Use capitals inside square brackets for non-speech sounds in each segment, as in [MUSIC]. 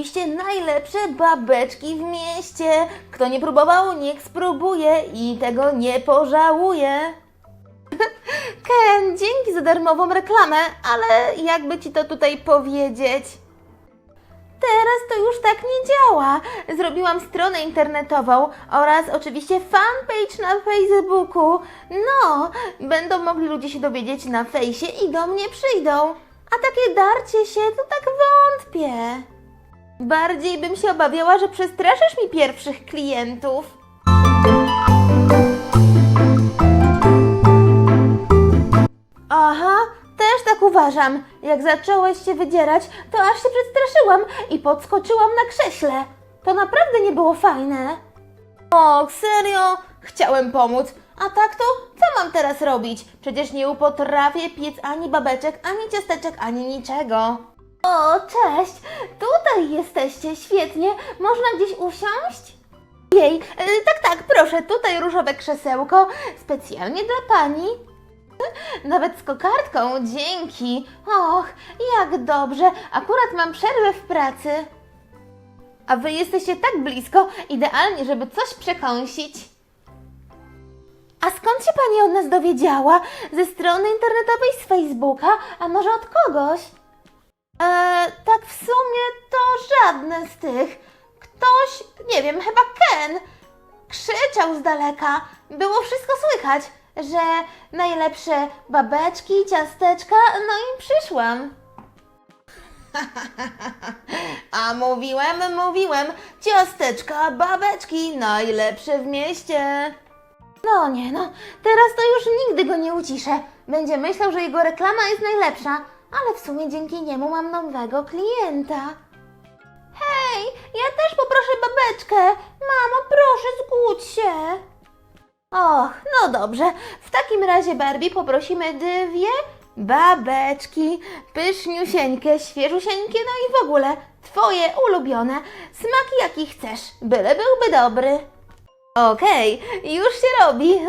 oczywiście najlepsze babeczki w mieście. Kto nie próbował, niech spróbuje i tego nie pożałuje. [LAUGHS] Ken, dzięki za darmową reklamę, ale jakby ci to tutaj powiedzieć? Teraz to już tak nie działa. Zrobiłam stronę internetową oraz oczywiście fanpage na Facebooku. No, będą mogli ludzie się dowiedzieć na fejsie i do mnie przyjdą. A takie darcie się, to tak wątpię. Bardziej bym się obawiała, że przestraszysz mi pierwszych klientów. Aha, też tak uważam. Jak zacząłeś się wydzierać, to aż się przestraszyłam i podskoczyłam na krześle. To naprawdę nie było fajne. Och, serio? Chciałem pomóc. A tak to, co mam teraz robić? Przecież nie potrafię piec ani babeczek, ani ciasteczek, ani niczego. O, cześć! Tutaj jesteście, świetnie. Można gdzieś usiąść? Jej, y, tak, tak, proszę, tutaj różowe krzesełko, specjalnie dla pani. Nawet z kokardką, dzięki. Och, jak dobrze, akurat mam przerwę w pracy. A wy jesteście tak blisko, idealnie, żeby coś przekąsić. A skąd się pani od nas dowiedziała? Ze strony internetowej z Facebooka, a może od kogoś? Eee, tak w sumie to żadne z tych. Ktoś, nie wiem, chyba Ken, krzyczał z daleka. Było wszystko słychać, że najlepsze babeczki, ciasteczka, no i przyszłam. [LAUGHS] A mówiłem, mówiłem, ciasteczka, babeczki, najlepsze w mieście. No nie no, teraz to już nigdy go nie uciszę. Będzie myślał, że jego reklama jest najlepsza, ale w sumie dzięki niemu mam nowego klienta. Hej, ja też poproszę babeczkę. Mamo, proszę, zgódź się. Och, no dobrze. W takim razie, Barbie, poprosimy dwie babeczki. Pyszniusieńkie, świeżusieńkie, no i w ogóle twoje ulubione. Smaki jaki chcesz, byle byłby dobry. Okej, już się robi.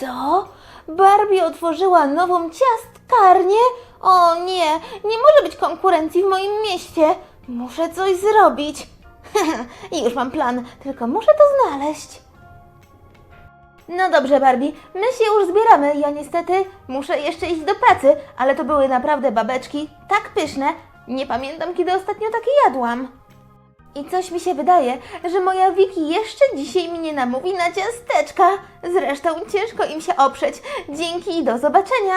Co? Barbie otworzyła nową ciastkarnię? O nie, nie może być konkurencji w moim mieście. Muszę coś zrobić. [LAUGHS] Już mam plan, tylko muszę to znaleźć. No dobrze, Barbie, my się już zbieramy. Ja niestety muszę jeszcze iść do pracy, ale to były naprawdę babeczki tak pyszne. Nie pamiętam, kiedy ostatnio takie jadłam. I coś mi się wydaje, że moja Wiki jeszcze dzisiaj mnie namówi na ciasteczka. Zresztą ciężko im się oprzeć. Dzięki i do zobaczenia.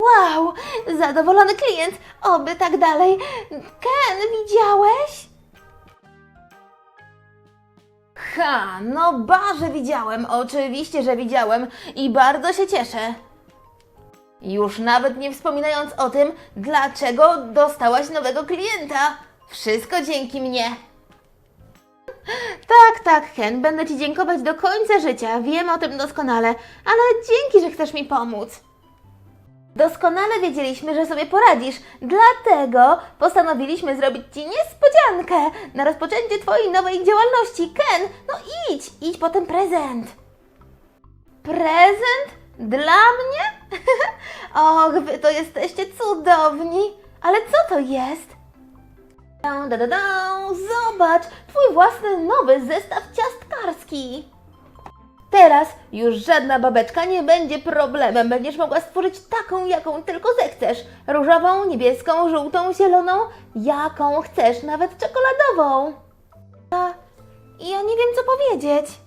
Wow, zadowolony klient. Oby tak dalej. Ken, widziałeś? Ha, no barze widziałem, oczywiście, że widziałem i bardzo się cieszę. Już nawet nie wspominając o tym, dlaczego dostałaś nowego klienta. Wszystko dzięki mnie. [LAUGHS] Tak, tak, Ken, będę Ci dziękować do końca życia, wiem o tym doskonale, ale dzięki, że chcesz mi pomóc. Doskonale wiedzieliśmy, że sobie poradzisz, dlatego postanowiliśmy zrobić Ci niespodziankę na rozpoczęcie Twojej nowej działalności. Ken, no idź, idź po ten prezent. Prezent? Dla mnie? [LAUGHS] Och, Wy to jesteście cudowni. Ale co to jest? Da, da, da. Zobacz, Twój własny nowy zestaw ciastkarski. Teraz już żadna babeczka nie będzie problemem. Będziesz mogła stworzyć taką, jaką tylko zechcesz. Różową, niebieską, żółtą, zieloną, jaką chcesz, nawet czekoladową. A ja nie wiem, co powiedzieć.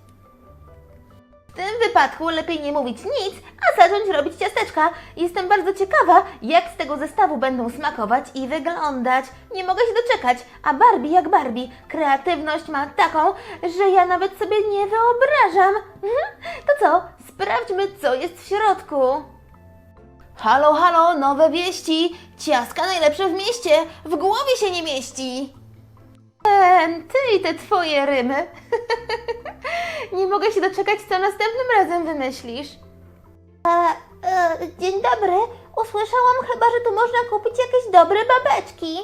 W tym wypadku lepiej nie mówić nic, a zacząć robić ciasteczka. Jestem bardzo ciekawa, jak z tego zestawu będą smakować i wyglądać. Nie mogę się doczekać, a Barbie jak Barbie, kreatywność ma taką, że ja nawet sobie nie wyobrażam. Mhm. To co, sprawdźmy, co jest w środku. Halo, halo, nowe wieści! Ciastka najlepsze w mieście! W głowie się nie mieści! Ty i te twoje rymy. [LAUGHS] nie mogę się doczekać, co następnym razem wymyślisz. E, e, dzień dobry. Usłyszałam chyba, że tu można kupić jakieś dobre babeczki.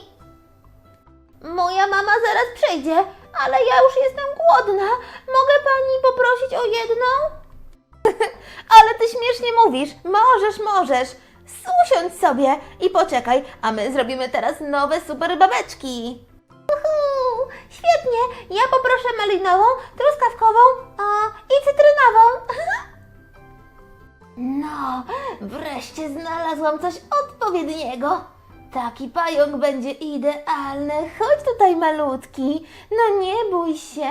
Moja mama zaraz przyjdzie, ale ja już jestem głodna. Mogę pani poprosić o jedną? [LAUGHS] Ale ty śmiesznie mówisz. Możesz, możesz. Usiądź sobie i poczekaj, a my zrobimy teraz nowe super babeczki. Uhu, świetnie. Ja poproszę malinową, truskawkową o, i cytrynową. [LAUGHS] No, wreszcie znalazłam coś odpowiedniego. Taki pająk będzie idealny. Chodź tutaj, malutki. No nie bój się. [LAUGHS]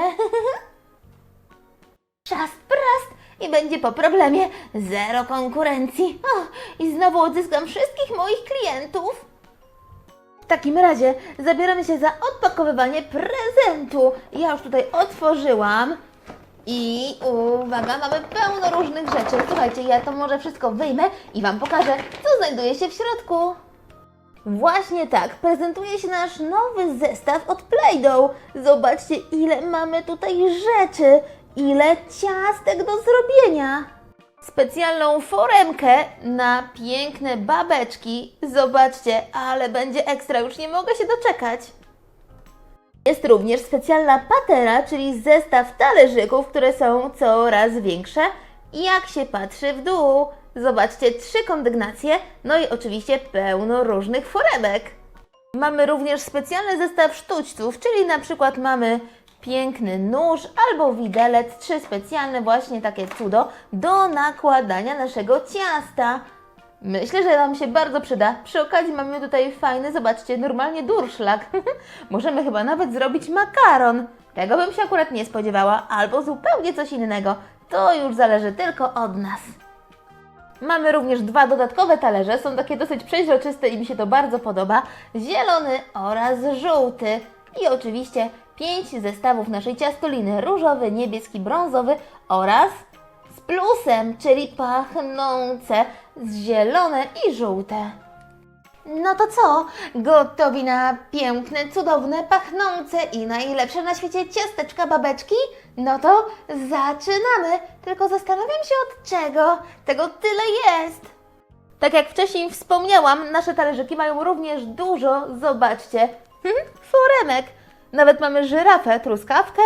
Szast prast i będzie po problemie. Zero konkurencji. O, I znowu odzyskam wszystkich moich klientów. Takim razie zabieramy się za odpakowywanie prezentu. Ja już tutaj otworzyłam. I uwaga, mamy pełno różnych rzeczy. Słuchajcie, ja to może wszystko wyjmę i Wam pokażę, co znajduje się w środku. Właśnie tak, prezentuje się nasz nowy zestaw od Play-Doh. Zobaczcie, ile mamy tutaj rzeczy, ile ciastek do zrobienia. Specjalną foremkę na piękne babeczki. Zobaczcie, ale będzie ekstra, już nie mogę się doczekać. Jest również specjalna patera, czyli zestaw talerzyków, które są coraz większe. Jak się patrzy w dół, zobaczcie trzy kondygnacje, no i oczywiście pełno różnych foremek. Mamy również specjalny zestaw sztućców, czyli na przykład mamy piękny nóż albo widelec, trzy specjalne właśnie takie cudo do nakładania naszego ciasta. Myślę, że Wam się bardzo przyda. Przy okazji mamy tutaj fajny, zobaczcie, normalnie durszlak. [LAUGHS] Możemy chyba nawet zrobić makaron. Tego bym się akurat nie spodziewała, albo zupełnie coś innego. To już zależy tylko od nas. Mamy również dwa dodatkowe talerze, są takie dosyć przeźroczyste i mi się to bardzo podoba. Zielony oraz żółty. I oczywiście pięć zestawów naszej ciastoliny, różowy, niebieski, brązowy oraz z plusem, czyli pachnące, zielone i żółte. No to co? Gotowi na piękne, cudowne, pachnące i najlepsze na świecie ciasteczka babeczki? No to zaczynamy! Tylko zastanawiam się od czego. Tego tyle jest! Tak jak wcześniej wspomniałam, nasze talerzyki mają również dużo, zobaczcie, hmm, foremek. Nawet mamy żyrafę, truskawkę,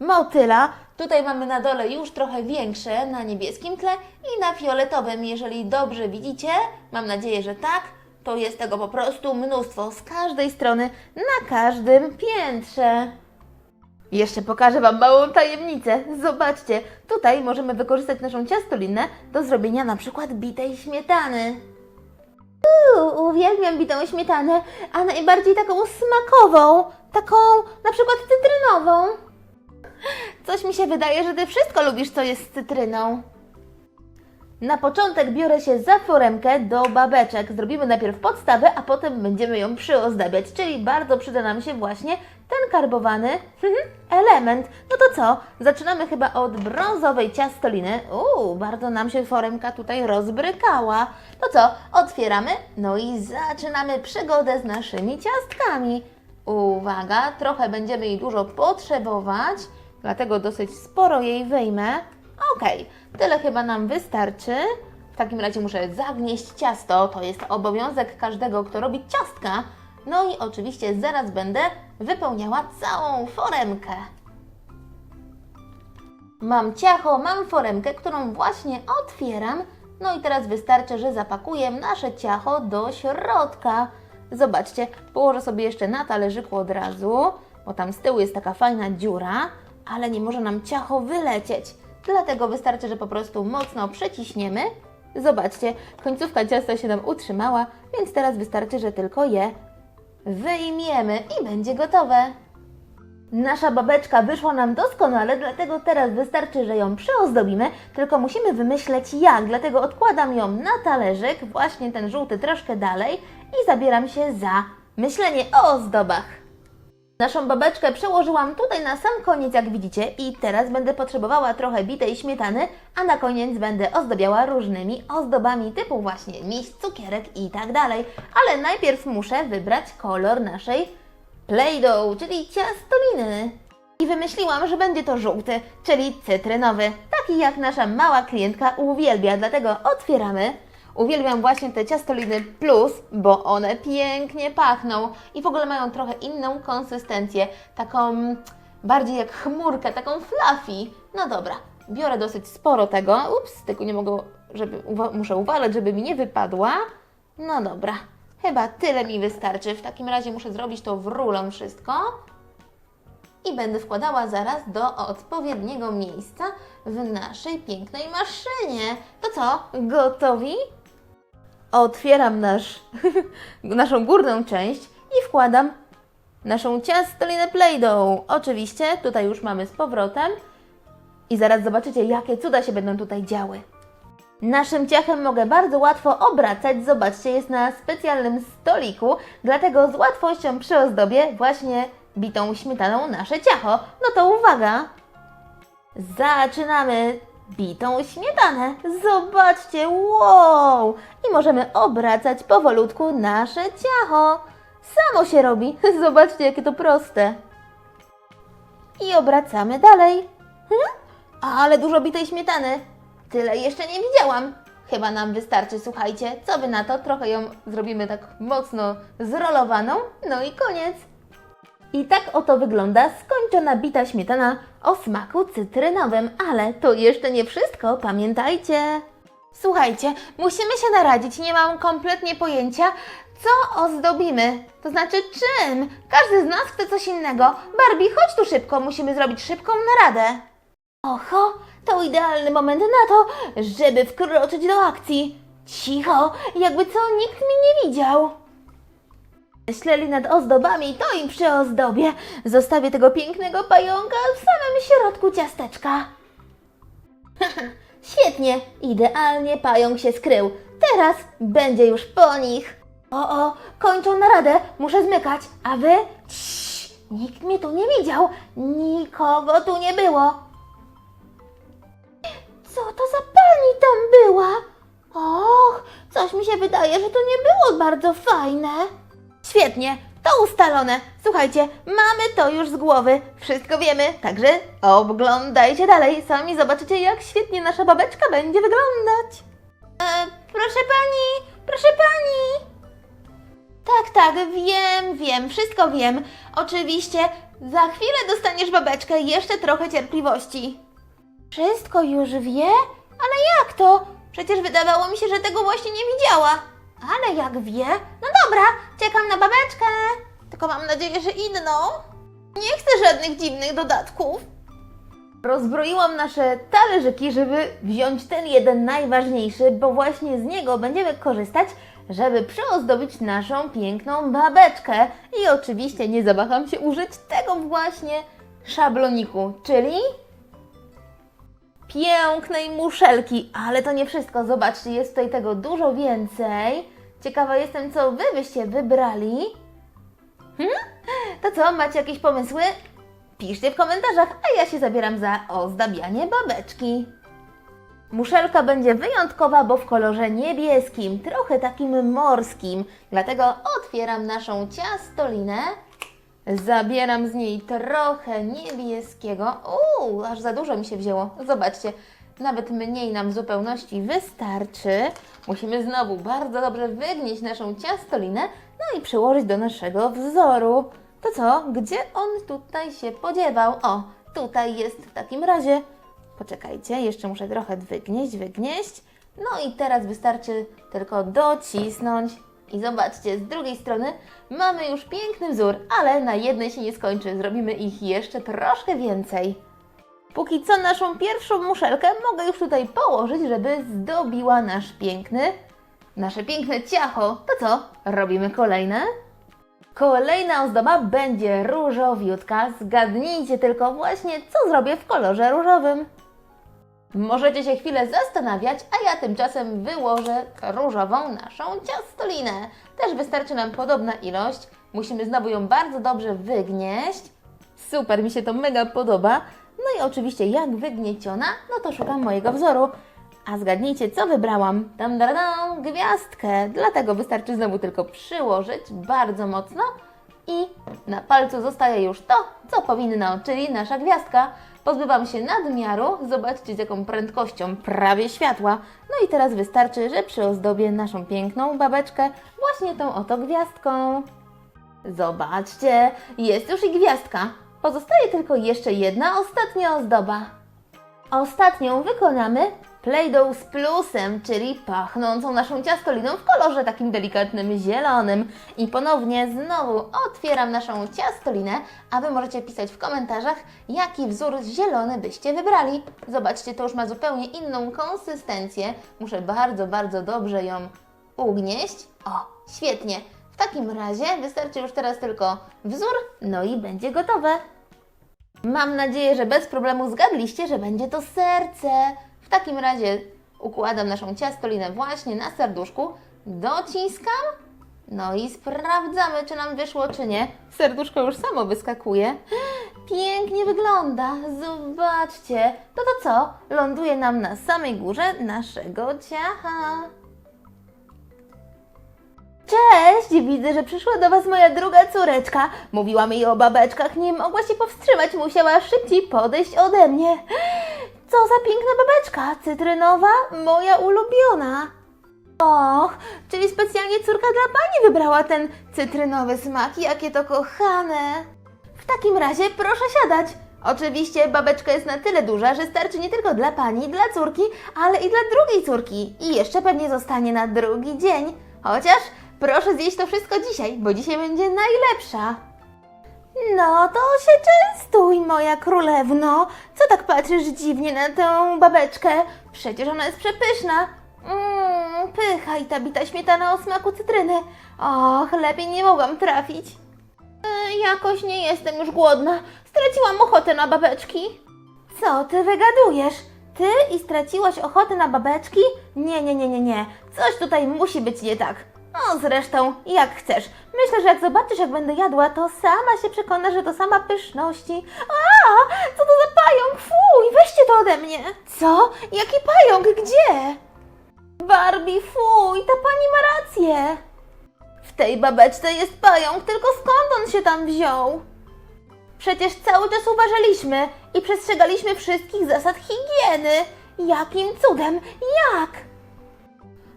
motyla. Tutaj mamy na dole już trochę większe na niebieskim tle i na fioletowym, jeżeli dobrze widzicie. Mam nadzieję, że tak. To jest tego po prostu mnóstwo z każdej strony, na każdym piętrze. Jeszcze pokażę Wam małą tajemnicę. Zobaczcie, tutaj możemy wykorzystać naszą ciastolinę do zrobienia na przykład bitej śmietany. Uuu, uwielbiam bitą śmietanę, a najbardziej taką smakową, taką na przykład cytrynową. Coś mi się wydaje, że Ty wszystko lubisz, co jest z cytryną. Na początek biorę się za foremkę do babeczek. Zrobimy najpierw podstawę, a potem będziemy ją przyozdabiać, czyli bardzo przyda nam się właśnie ten karbowany element. No to co? Zaczynamy chyba od brązowej ciastoliny. Uuu, bardzo nam się foremka tutaj rozbrykała. To co? Otwieramy, no i zaczynamy przygodę z naszymi ciastkami. Uwaga, trochę będziemy jej dużo potrzebować, dlatego dosyć sporo jej wyjmę. Okej, tyle chyba nam wystarczy. W takim razie muszę zagnieść ciasto. To jest obowiązek każdego, kto robi ciastka. No i oczywiście zaraz będę wypełniała całą foremkę. Mam ciacho, mam foremkę, którą właśnie otwieram. No i teraz wystarczy, że zapakuję nasze ciacho do środka. Zobaczcie, położę sobie jeszcze na talerzyku od razu, bo tam z tyłu jest taka fajna dziura, ale nie może nam ciacho wylecieć. Dlatego wystarczy, że po prostu mocno przeciśniemy. Zobaczcie, końcówka ciasta się nam utrzymała, więc teraz wystarczy, że tylko je wyjmiemy i będzie gotowe. Nasza babeczka wyszła nam doskonale, dlatego teraz wystarczy, że ją przyozdobimy, tylko musimy wymyśleć jak, dlatego odkładam ją na talerzyk, właśnie ten żółty troszkę dalej i zabieram się za myślenie o ozdobach. Naszą babeczkę przełożyłam tutaj na sam koniec, jak widzicie, i teraz będę potrzebowała trochę bitej śmietany, a na koniec będę ozdabiała różnymi ozdobami typu właśnie miś, cukierek i tak dalej. Ale najpierw muszę wybrać kolor naszej Play-Doh, czyli ciastoliny. I wymyśliłam, że będzie to żółty, czyli cytrynowy, taki jak nasza mała klientka uwielbia, dlatego otwieramy. Uwielbiam właśnie te ciastoliny plus, bo one pięknie pachną i w ogóle mają trochę inną konsystencję, taką bardziej jak chmurkę, taką fluffy. No dobra, biorę dosyć sporo tego. Ups, tylko nie mogę, żeby, muszę uważać, żeby mi nie wypadła. No dobra, chyba tyle mi wystarczy. W takim razie muszę zrobić to w rulon wszystko. I będę wkładała zaraz do odpowiedniego miejsca w naszej pięknej maszynie. To co, gotowi? Otwieram nasz, [LAUGHS] naszą górną część i wkładam naszą ciastolinę Play-Doh. Oczywiście, tutaj już mamy z powrotem. I zaraz zobaczycie, jakie cuda się będą tutaj działy. Naszym ciachem mogę bardzo łatwo obracać. Zobaczcie, jest na specjalnym stoliku, dlatego z łatwością przyozdobię właśnie bitą śmietaną nasze ciacho. No to uwaga! Zaczynamy bitą śmietanę. Zobaczcie, wow! I możemy obracać powolutku nasze ciacho. Samo się robi. [LAUGHS] Zobaczcie, jakie to proste. I obracamy dalej. Hm? Ale dużo bitej śmietany. Tyle jeszcze nie widziałam. Chyba nam wystarczy, słuchajcie. Co wy na to? Trochę ją zrobimy tak mocno zrolowaną. No i koniec. I tak oto wygląda skończona bita śmietana o smaku cytrynowym, ale to jeszcze nie wszystko, pamiętajcie. Słuchajcie, musimy się naradzić, nie mam kompletnie pojęcia, co ozdobimy. To znaczy czym? Każdy z nas chce coś innego. Barbie, chodź tu szybko, musimy zrobić szybką naradę. Oho, to idealny moment na to, żeby wkroczyć do akcji. Cicho, jakby co nikt mnie nie widział. Myśleli nad ozdobami, to im przyozdobię. Zostawię tego pięknego pająka w samym środku ciasteczka. [LAUGHS] Świetnie, idealnie pająk się skrył. Teraz będzie już po nich. O, o, kończą naradę, muszę zmykać, a wy? Ciii, nikt mnie tu nie widział, nikogo tu nie było. Co to za pani tam była? Och, coś mi się wydaje, że to nie było bardzo fajne. Świetnie, to ustalone. Słuchajcie, mamy to już z głowy. Wszystko wiemy, także oglądajcie dalej. Sami zobaczycie, jak świetnie nasza babeczka będzie wyglądać. E, proszę pani, proszę pani. Tak, tak, wiem, wiem, wszystko wiem. Oczywiście, za chwilę dostaniesz babeczkę, jeszcze trochę cierpliwości. Wszystko już wie? Ale jak to? Przecież wydawało mi się, że tego właśnie nie widziała. Ale jak wie? No dobra, czekam na babeczkę. Tylko mam nadzieję, że inną. Nie chcę żadnych dziwnych dodatków. Rozbroiłam nasze talerzyki, żeby wziąć ten jeden najważniejszy, bo właśnie z niego będziemy korzystać, żeby przyozdobić naszą piękną babeczkę. I oczywiście nie zawaham się użyć tego właśnie szabloniku, czyli pięknej muszelki. Ale to nie wszystko, zobaczcie, jest tutaj tego dużo więcej. Ciekawa jestem, co Wy byście wybrali. Hmm? To co, macie jakieś pomysły? Piszcie w komentarzach, a ja się zabieram za ozdabianie babeczki. Muszelka będzie wyjątkowa, bo w kolorze niebieskim, trochę takim morskim. Dlatego otwieram naszą ciastolinę. Zabieram z niej trochę niebieskiego. Uuu, aż za dużo mi się wzięło. Zobaczcie, nawet mniej nam w zupełności wystarczy. Musimy znowu bardzo dobrze wygnieść naszą ciastolinę, no i przyłożyć do naszego wzoru. To co? Gdzie on tutaj się podziewał? O, tutaj jest w takim razie. Poczekajcie, jeszcze muszę trochę wygnieść, wygnieść. No i teraz wystarczy tylko docisnąć. I zobaczcie, z drugiej strony mamy już piękny wzór, ale na jednej się nie skończy. Zrobimy ich jeszcze troszkę więcej. Póki co naszą pierwszą muszelkę mogę już tutaj położyć, żeby zdobiła nasz piękny, nasze piękne ciacho. To co? Robimy kolejne? Kolejna ozdoba będzie różowiutka. Zgadnijcie tylko właśnie, co zrobię w kolorze różowym. Możecie się chwilę zastanawiać, a ja tymczasem wyłożę różową naszą ciastolinę. Też wystarczy nam podobna ilość. Musimy znowu ją bardzo dobrze wygnieść. Super, mi się to mega podoba. No i oczywiście jak wygnieciona, no to szukam mojego wzoru. A zgadnijcie, co wybrałam? Tam, dam, gwiazdkę. Dlatego wystarczy znowu tylko przyłożyć bardzo mocno i na palcu zostaje już to, co powinno, czyli nasza gwiazdka. Pozbywam się nadmiaru, zobaczcie z jaką prędkością prawie światła. No i teraz wystarczy, że przyozdobię naszą piękną babeczkę właśnie tą oto gwiazdką. Zobaczcie, jest już i gwiazdka. Pozostaje tylko jeszcze jedna ostatnia ozdoba. Ostatnią wykonamy Play-Doh z plusem, czyli pachnącą naszą ciastoliną w kolorze takim delikatnym zielonym. I ponownie znowu otwieram naszą ciastolinę, a Wy możecie pisać w komentarzach, jaki wzór zielony byście wybrali. Zobaczcie, to już ma zupełnie inną konsystencję. Muszę bardzo, bardzo dobrze ją ugnieść. O, świetnie. W takim razie wystarczy już teraz tylko wzór, no i będzie gotowe. Mam nadzieję, że bez problemu zgadliście, że będzie to serce. W takim razie układam naszą ciastolinę właśnie na serduszku, dociskam, no i sprawdzamy, czy nam wyszło, czy nie. Serduszko już samo wyskakuje. Pięknie wygląda, zobaczcie. No to co? Ląduje nam na samej górze naszego ciacha. Cześć! Widzę, że przyszła do Was moja druga córeczka. Mówiłam jej o babeczkach, nie mogła się powstrzymać, musiała szybciej podejść ode mnie. Co za piękna babeczka, cytrynowa, moja ulubiona. Och, czyli specjalnie córka dla Pani wybrała ten cytrynowy smak, jakie to kochane. W takim razie proszę siadać. Oczywiście babeczka jest na tyle duża, że starczy nie tylko dla pani, dla córki, ale i dla drugiej córki. I jeszcze pewnie zostanie na drugi dzień. Chociaż proszę zjeść to wszystko dzisiaj, bo dzisiaj będzie najlepsza. No to się częstuj, moja królewno. Co tak patrzysz dziwnie na tę babeczkę? Przecież ona jest przepyszna. Mmm, pycha i ta bita śmietana o smaku cytryny. Och, lepiej nie mogłam trafić. E, jakoś nie jestem już głodna. Straciłam ochotę na babeczki. Co ty wygadujesz? Ty i straciłaś ochotę na babeczki? Nie, nie, nie, nie, nie. Coś tutaj musi być nie tak. No zresztą, jak chcesz. Myślę, że jak zobaczysz, jak będę jadła, to sama się przekonasz, że to sama pyszności. A, co to za pająk? Fuj, weźcie to ode mnie. Co? Jaki pająk? Gdzie? Barbie, fuj, ta pani ma rację. W tej babeczce jest pająk, tylko skąd on się tam wziął? Przecież cały czas uważaliśmy i przestrzegaliśmy wszystkich zasad higieny. Jakim cudem? Jak?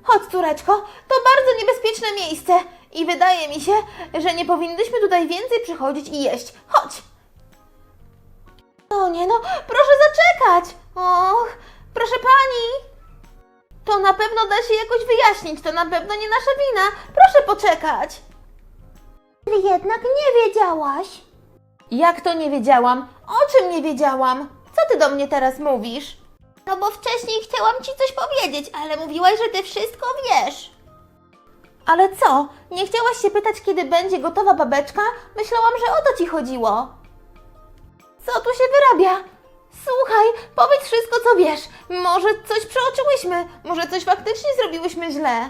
Chodź, córeczko, to bardzo niebezpieczne miejsce i wydaje mi się, że nie powinnyśmy tutaj więcej przychodzić i jeść. Chodź! O nie, no, proszę zaczekać! Och, proszę pani! To na pewno da się jakoś wyjaśnić, to na pewno nie nasza wina. Proszę poczekać. Ty jednak nie wiedziałaś. Jak to nie wiedziałam? O czym nie wiedziałam? Co ty do mnie teraz mówisz? No bo wcześniej chciałam ci coś powiedzieć, ale mówiłaś, że ty wszystko wiesz. Ale co? Nie chciałaś się pytać, kiedy będzie gotowa babeczka? Myślałam, że o to ci chodziło. Co tu się wyrabia? Słuchaj, powiedz wszystko, co wiesz. Może coś przeoczyłyśmy, może coś faktycznie zrobiłyśmy źle.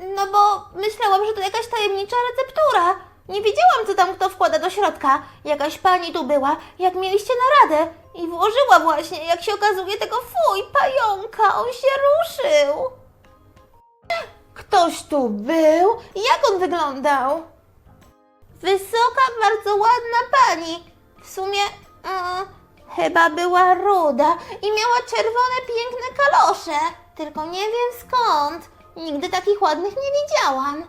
No bo myślałam, że to jakaś tajemnicza receptura. Nie wiedziałam, co tam kto wkłada do środka. Jakaś pani tu była, jak mieliście naradę. I włożyła właśnie, jak się okazuje, tego fuj, pająka. On się ruszył. Ktoś tu był? Jak on wyglądał? Wysoka, bardzo ładna pani. W sumie mm, chyba była ruda i miała czerwone, piękne kalosze. Tylko nie wiem skąd. Nigdy takich ładnych nie widziałam.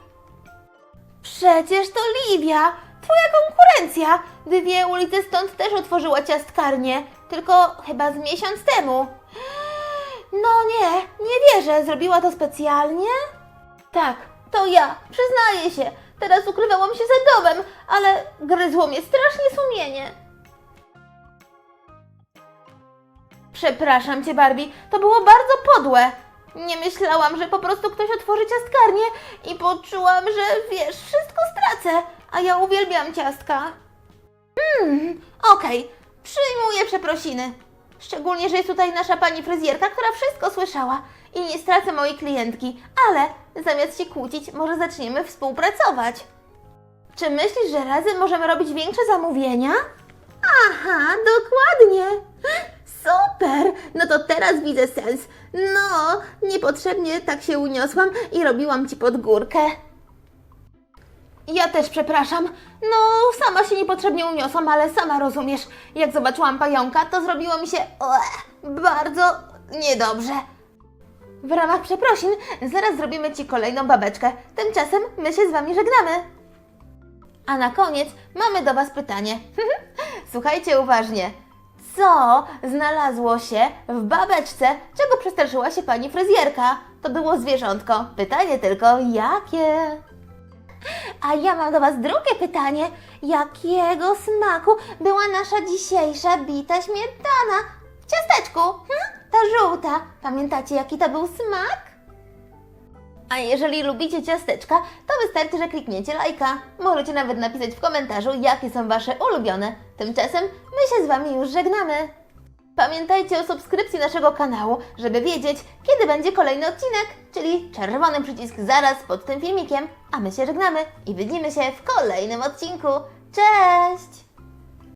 Przecież to Livia, twoja konkurencja. Dwie ulice stąd też otworzyła ciastkarnię, tylko chyba z miesiąc temu. No nie, nie wierzę, zrobiła to specjalnie? Tak, to ja, przyznaję się. Teraz ukrywałam się za domem, ale gryzło mnie strasznie sumienie. Przepraszam cię, Barbie, to było bardzo podłe. Nie myślałam, że po prostu ktoś otworzy ciastkarnię i poczułam, że wiesz, wszystko stracę, a ja uwielbiam ciastka. Hmm, okej, przyjmuję przeprosiny. Szczególnie, że jest tutaj nasza pani fryzjerka, która wszystko słyszała i nie stracę mojej klientki, ale zamiast się kłócić, może zaczniemy współpracować. Czy myślisz, że razem możemy robić większe zamówienia? Aha, dokładnie. Super! No to teraz widzę sens. No, niepotrzebnie tak się uniosłam i robiłam ci pod górkę. Ja też przepraszam. No, sama się niepotrzebnie uniosłam, ale sama rozumiesz. Jak zobaczyłam pająka, to zrobiło mi się bardzo niedobrze. W ramach przeprosin zaraz zrobimy Ci kolejną babeczkę. Tymczasem my się z Wami żegnamy. A na koniec mamy do Was pytanie. [LAUGHS] Słuchajcie uważnie. Co znalazło się w babeczce, czego przestraszyła się pani fryzjerka? To było zwierzątko. Pytanie tylko, jakie? A ja mam do Was drugie pytanie. Jakiego smaku była nasza dzisiejsza bita śmietana? W ciasteczku, hm? Ta żółta. Pamiętacie, jaki to był smak? A jeżeli lubicie ciasteczka, to wystarczy, że klikniecie lajka. Możecie nawet napisać w komentarzu, jakie są Wasze ulubione. Tymczasem my się z Wami już żegnamy. Pamiętajcie o subskrypcji naszego kanału, żeby wiedzieć, kiedy będzie kolejny odcinek, czyli czerwony przycisk zaraz pod tym filmikiem. A my się żegnamy i widzimy się w kolejnym odcinku. Cześć!